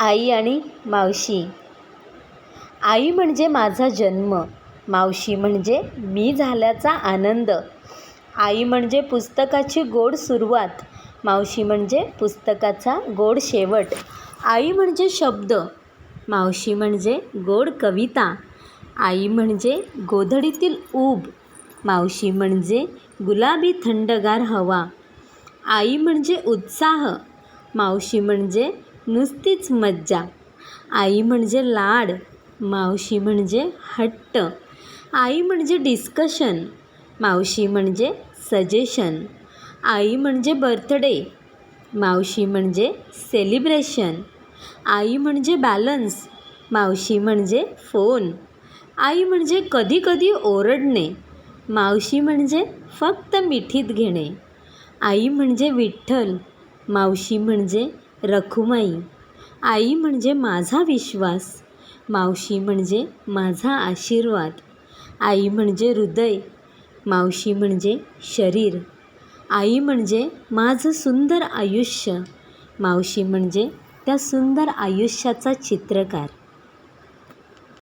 आई आणि मावशी. आई म्हणजे माझा जन्म मावशी म्हणजे मी झाल्याचा आनंद. आई म्हणजे पुस्तकाची गोड सुरुवात मावशी म्हणजे पुस्तकाचा गोड शेवट. आई म्हणजे शब्द मावशी म्हणजे गोड कविता. आई म्हणजे गोधडीतील ऊब मावशी म्हणजे गुलाबी थंडगार हवा. आई म्हणजे उत्साह मावशी म्हणजे नुसतीच मज्जा. आई म्हणजे लाड मावशी म्हणजे हट्ट. आई म्हणजे डिस्कशन मावशी म्हणजे सजेशन आई म्हणजे बर्थडे मावशी म्हणजे सेलिब्रेशन आई म्हणजे बॅलन्स मावशी म्हणजे फोन आई म्हणजे कधी कधी ओरडणे मावशी म्हणजे फक्त मिठीत घेणे. आई म्हणजे विठ्ठल मावशी म्हणजे रखुमाई. आई म्हणजे माझा विश्वास मावशी म्हणजे माझा आशीर्वाद. आई म्हणजे हृदय मावशी म्हणजे शरीर. आई म्हणजे माझं सुंदर आयुष्य मावशी म्हणजे त्या सुंदर आयुष्याचा चित्रकार.